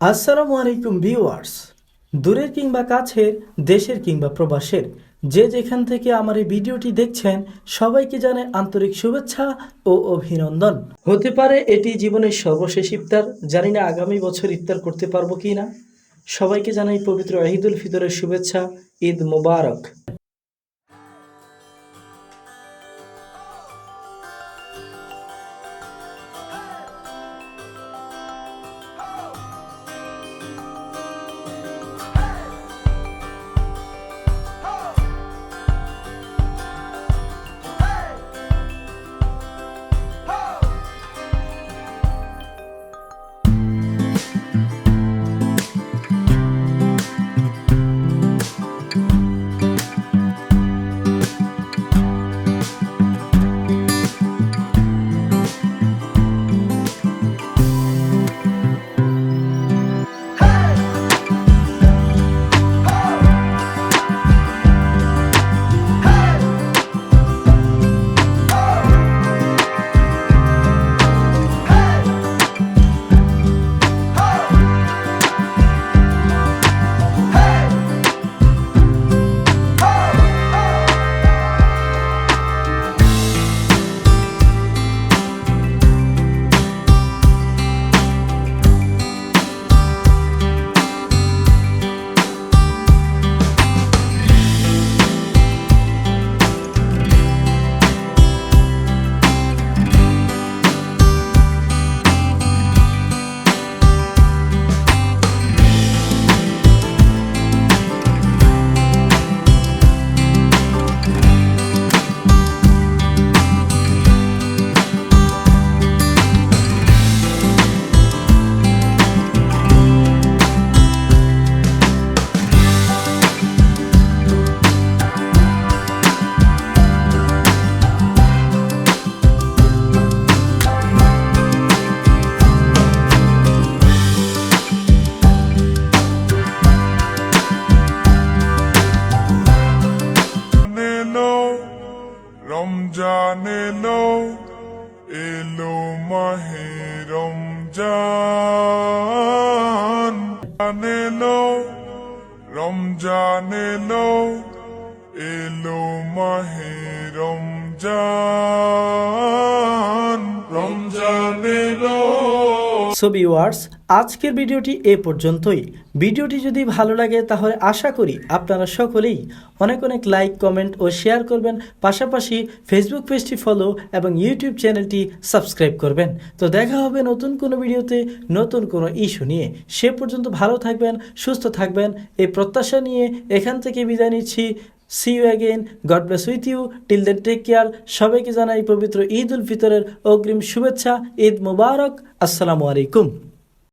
আসসালামু আলাইকুম ভিউয়ার্স। দূরের কিংবা কাছের, দেশের কিংবা প্রবাসের, যে যেখান থেকে আমার এই ভিডিওটি দেখছেন, সবাইকে জানে আন্তরিক শুভেচ্ছা ও অভিনন্দন। হতে পারে এটি জীবনের সর্বশেষ ইফতার, জানি না আগামী বছর ইফতার করতে পারব কি না সবাইকে জানাই পবিত্র ঈদুল ফিতরের শুভেচ্ছা, ঈদ মোবারক। রমজান এলো এলো মাহে রমজান। এলো রমজান এলো এলো মাহে রমজান। সো ভিউয়ার্স আজকের ভিডিওটি এ পর্যন্তই। ভিডিওটি যদি ভালো লাগে তাহলে আশা করি আপনারা সকলেই অনেক অনেক লাইক কমেন্ট ও শেয়ার করবেন। পাশাপাশি ফেসবুক পেজটি ফলো এবং ইউটিউব চ্যানেলটি সাবস্ক্রাইব করবেন। তো দেখা হবে নতুন কোনো ভিডিওতে, নতুন কোনো ইস্যু নিয়ে। সে পর্যন্ত ভালো থাকবেন, সুস্থ থাকবেন। এই প্রত্যাশা নিয়ে এখান থেকে বিদায় নিচ্ছি। See you again God bless with you till then take care সবাইকে জানাই পবিত্র ঈদ উল ফিতরের অগ্রিম শুভেচ্ছা, ঈদ মুবারক। আসসালামু আলাইকুম।